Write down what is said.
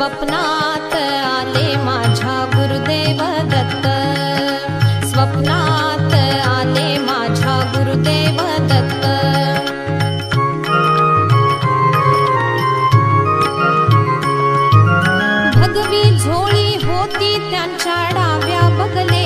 स्वप्नात आले माझ्या गुरुदेव दत्त. स्वप्नात आले माझ्या गुरुदेव दत्त. भगवी झोळी होती त्यांच्या डाव्या बगले.